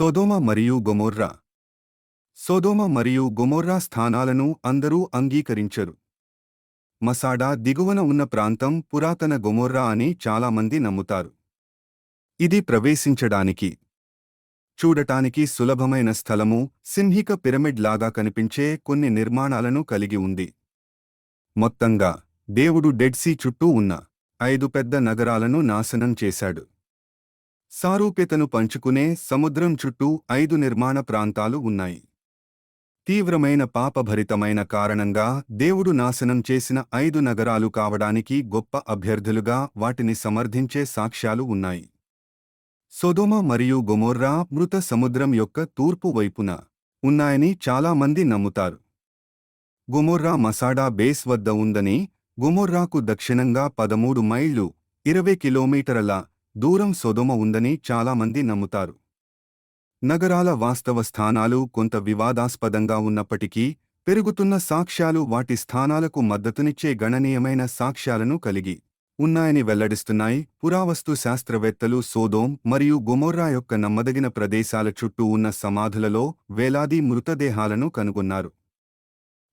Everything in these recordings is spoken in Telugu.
సోదోమ మరియు గొమొర్రా. సోదోమ మరియు గొమొర్రా స్థానాలను అందరూ అంగీకరించరు. మసాడా దిగువన ఉన్న ప్రాంతం పురాతన గొమోర్రా అని చాలామంది నమ్ముతారు. ఇది ప్రవేశించడానికి చూడటానికి సులభమైన స్థలము సింహిక పిరమిడ్ లాగా కనిపించే కొన్ని నిర్మాణాలను కలిగి ఉంది. మొత్తంగా దేవుడు డెడ్సీ చుట్టూ ఉన్న ఐదు పెద్ద నగరాలను నాశనం చేశాడు. సారూప్యతను పంచుకునే సముద్రం చుట్టూ ఐదు నిర్మాణ ప్రాంతాలు ఉన్నాయి. తీవ్రమైన పాపభరితమైన కారణంగా దేవుడు నాశనం చేసిన ఐదు నగరాలు కావడానికి గొప్ప అభ్యర్థులుగా వాటిని సమర్థించే సాక్ష్యాలు ఉన్నాయి. సొదొమ మరియు గొమొర్రా మృత సముద్రం యొక్క తూర్పు వైపున ఉన్నాయని చాలామంది నమ్ముతారు. గొమొర్రా మసాడా బేస్ వద్ద ఉందని గొమొర్రాకు దక్షిణంగా పదమూడు మైళ్ళు ఇరవై కిలోమీటర్ల దూరం సొదొమ ఉందని చాలామంది నమ్ముతారు. నగరాల వాస్తవ స్థానాలు కొంత వివాదాస్పదంగా ఉన్నప్పటికీ పెరుగుతున్న సాక్ష్యాలు వాటి స్థానాలకు మద్దతునిచ్చే గణనీయమైన సాక్ష్యాలను కలిగి ఉన్నాయని వెల్లడిస్తున్నాయి. పురావస్తు శాస్త్రవేత్తలు సోదోం మరియు గొమొర్రా యొక్క నమ్మదగిన ప్రదేశాల చుట్టూ ఉన్న సమాధులలో వేలాది మృతదేహాలను కనుగొన్నారు.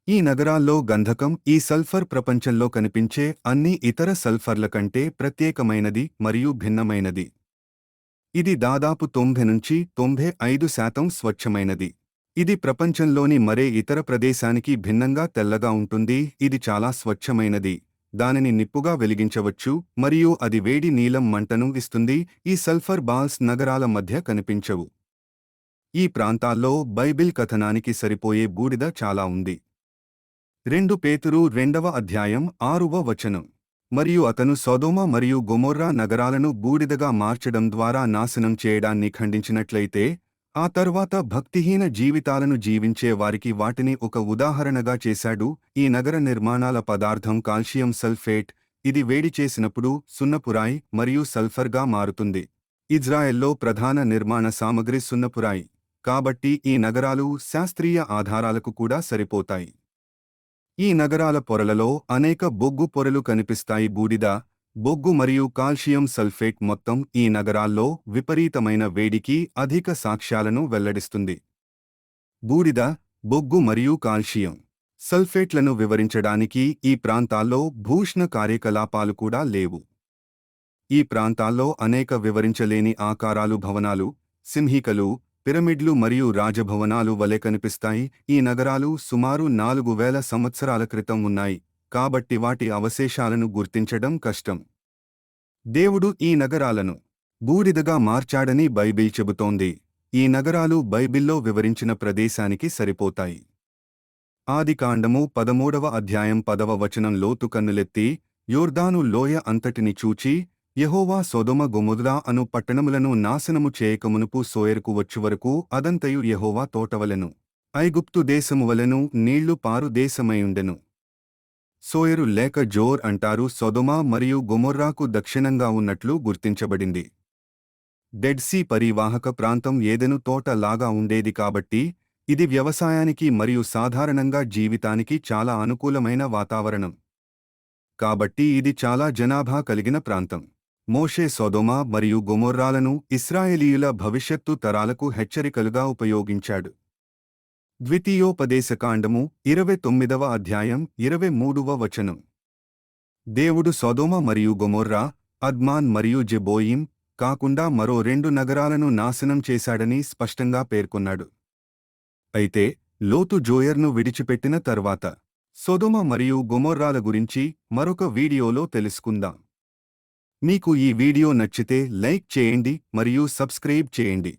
ఈ నగరాల్లో గంధకం ఈ సల్ఫర్ ప్రపంచంలో కనిపించే అన్ని ఇతర సల్ఫర్ల కంటే ప్రత్యేకమైనది మరియు భిన్నమైనది. ఇది దాదాపు తొంభై నుంచి తొంభై ఐదు శాతం స్వచ్ఛమైనది. ఇది ప్రపంచంలోని మరే ఇతర ప్రదేశానికి భిన్నంగా తెల్లగా ఉంటుంది. ఇది చాలా స్వచ్ఛమైనది. దానిని నిప్పుగా వెలిగించవచ్చు మరియు అది వేడి నీలం మంటను ఇస్తుంది. ఈ సల్ఫర్ బాల్స్ నగరాల మధ్య కనిపించవు. ఈ ప్రాంతాల్లో బైబిల్ కథనానికి సరిపోయే బూడిద చాలా ఉంది. రెండు పేతురు రెండవ అధ్యాయం ఆరువ వచనం. మరియు అతను సొదొమ మరియు గొమొర్రా నగరాలను బూడిదగా మార్చడం ద్వారా నాశనం చేయడాన్ని ఖండించినట్లయితే ఆ తర్వాత భక్తిహీన జీవితాలను జీవించే వారికి వాటిని ఒక ఉదాహరణగా చేశాడు. ఈ నగర నిర్మాణాల పదార్థం కాల్షియం సల్ఫేట్ ఇది వేడి చేసినప్పుడు సున్నపురాయి మరియు సల్ఫర్గా మారుతుంది. ఇజ్రాయెల్లో ప్రధాన నిర్మాణ సామగ్రి సున్నపురాయి. కాబట్టి ఈ నగరాలు శాస్త్రీయ ఆధారాలకు కూడా సరిపోతాయి. ఈ నగరాల పొరలలో అనేక బొగ్గు పొరలు కనిపిస్తాయి. బూడిద బొగ్గు మరియు కాల్షియం సల్ఫేట్ మొత్తం ఈ నగరాల్లో విపరీతమైన వేడికి అధిక సాక్ష్యాలను వెల్లడిస్తుంది. బూడిద బొగ్గు మరియు కాల్షియం సల్ఫేట్లను వివరించడానికి ఈ ప్రాంతాల్లో భూష్ణ కార్యకలాపాలు కూడా లేవు. ఈ ప్రాంతాల్లో అనేక వివరించలేని ఆకారాలు భవనాలు సింహికలు పిరమిడ్లు మరియు రాజభవనాలు వలె కనిపిస్తాయి. ఈ నగరాలు సుమారు నాలుగు వేల సంవత్సరాల క్రితం ఉన్నాయి. కాబట్టి వాటి అవశేషాలను గుర్తించడం కష్టం. దేవుడు ఈ నగరాలను బూడిదగా మార్చాడని బైబిల్ చెబుతోంది. ఈ నగరాలు బైబిల్లో వివరించిన ప్రదేశానికి సరిపోతాయి. ఆదికాండము పదమూడవ అధ్యాయం పదవ వచనం లోతు కన్నులెత్తి యోర్దాను లోయ అంతటిని చూచి యహోవా సోదొమ గొముద్రా అను పట్టణములను నాశనము చేయకమునుపు సోయరుకు వచ్చువరకు అదంతయు యహోవా తోటవలెను. ఐగుప్తు దేశము వలెను నీళ్ళు పారు దేశమైయుండెను. సోయరు లేక జోర్ అంటారు సొదొమ మరియు గొమొర్రాకు దక్షిణంగా ఉన్నట్లు గుర్తించబడింది. డెడ్సీ పరివాహక ప్రాంతం ఏదెను తోట లాగా ఉండేది కాబట్టి ఇది వ్యవసాయానికి మరియు సాధారణంగా జీవితానికి చాలా అనుకూలమైన వాతావరణం. కాబట్టి ఇది చాలా జనాభా కలిగిన ప్రాంతం. మోషే సొదొమ మరియు గొమొర్రాలను ఇస్రాయేలీయుల భవిష్యత్తు తరాలకు హెచ్చరికలుగా ఉపయోగించాడు. ద్వితీయోపదేశకాండము ఇరవై తొమ్మిదవ అధ్యాయం ఇరవై మూడవ వచనం. దేవుడు సొదోమ మరియు గొమొర్రా అద్మాన్ మరియు జెబోయిం కాకుండా మరో రెండు నగరాలను నాశనం చేశాడని స్పష్టంగా పేర్కొన్నాడు. అయితే లోతు జోయర్ను విడిచిపెట్టిన తర్వాత సొదొమ మరియు గొమొర్రాల గురించి మరొక వీడియోలో తెలుసుకుందాం. మీకు ఈ వీడియో నచ్చితే లైక్ చేయండి మరియు సబ్స్క్రైబ్ చేయండి.